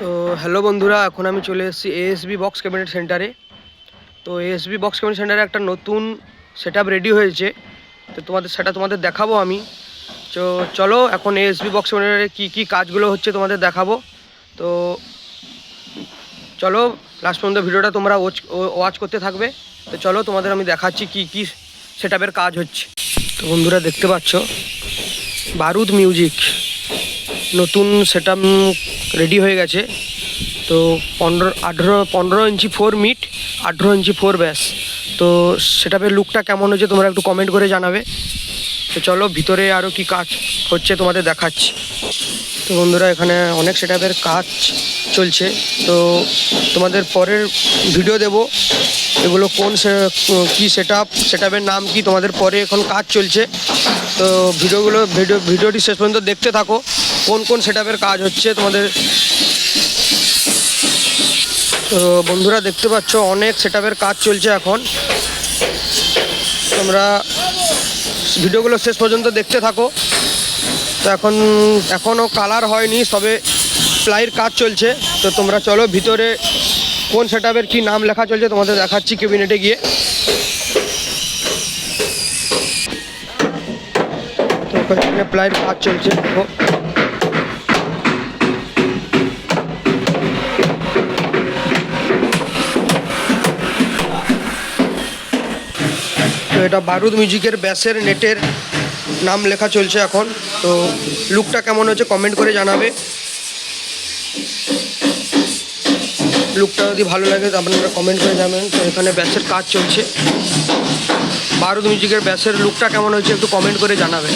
তো হ্যালো বন্ধুরা, এখন আমি চলে এসেছি এএসবি বক্স ক্যাবিনেট সেন্টারে তো এএসবি বক্স ক্যাবিনেট সেন্টারে একটা নতুন সেট রেডি হয়েছে। তো তোমাদের সেটা তোমাদের দেখাবো আমি। তো চলো, এখন এএসবি বক্স ক্যাবিনেটারে কী কী কাজগুলো হচ্ছে তোমাদের দেখাবো। তো চলো লাস্ট পর্যন্ত ভিডিওটা তোমরা ওয়াচ করতে থাকবে। তো চলো, তোমাদের আমি দেখাচ্ছি কী কী সেট কাজ হচ্ছে। তো বন্ধুরা, দেখতে পাচ্ছ? বারুদ মিউজিক নতুন সেট রেডি হয়ে গেছে। তো পনেরো, আঠেরো, পনেরো ইঞ্চি ফোর মিট আঠেরো ইঞ্চি ফোর ব্যাস। তো সেটাপের লুকটা কেমন হয়েছে তোমরা একটু কমেন্ট করে জানাবে। তো চলো, ভিতরে আরও কি কাজ হচ্ছে তোমাদের দেখাচ্ছি। তো বন্ধুরা, এখানে অনেক সেটাপের কাজ চলছে। তো তোমাদের পরের ভিডিও দেব। এগুলো কোন কি সেট আপ সেটাপের নাম কি, তোমাদের পরে এখন কাজ চলছে। তো ভিডিওগুলো ভিডিও ভিডিওটি শেষ পর্যন্ত দেখতে থাকো। কোন কোন সেটাপের কাজ হচ্ছে তোমাদের? তো বন্ধুরা দেখতে পাচ্ছ, অনেক সেটাপের কাজ চলছে এখন। তোমরা ভিডিওগুলো শেষ পর্যন্ত দেখতে থাকো। তো এখন এখনও কালার হয়নি, তবে প্লাইয়ের কাজ চলছে। তো তোমরা চলো ভিতরে কোন সেটআপের কি নাম লেখা চলছে তোমাদের দেখাচ্ছি ক্যাবিনেটে গিয়ে। তো এখানে প্লাইয়ের কাজ চলছে, দেখো। তো এটা বারুদ মিউজিকের ব্যাসের নেটের নাম লেখা চলছে এখন। তো লুকটা কেমন হয়েছে কমেন্ট করে জানাবে। লুকটা যদি ভালো লাগে তো আপনারা কমেন্ট করে জানাবেন। তো এখানে ব্যাসের কাজ চলছে। বারুদ মিউজিকের ব্যাসের লুকটা কেমন হয়েছে একটু কমেন্ট করে জানাবে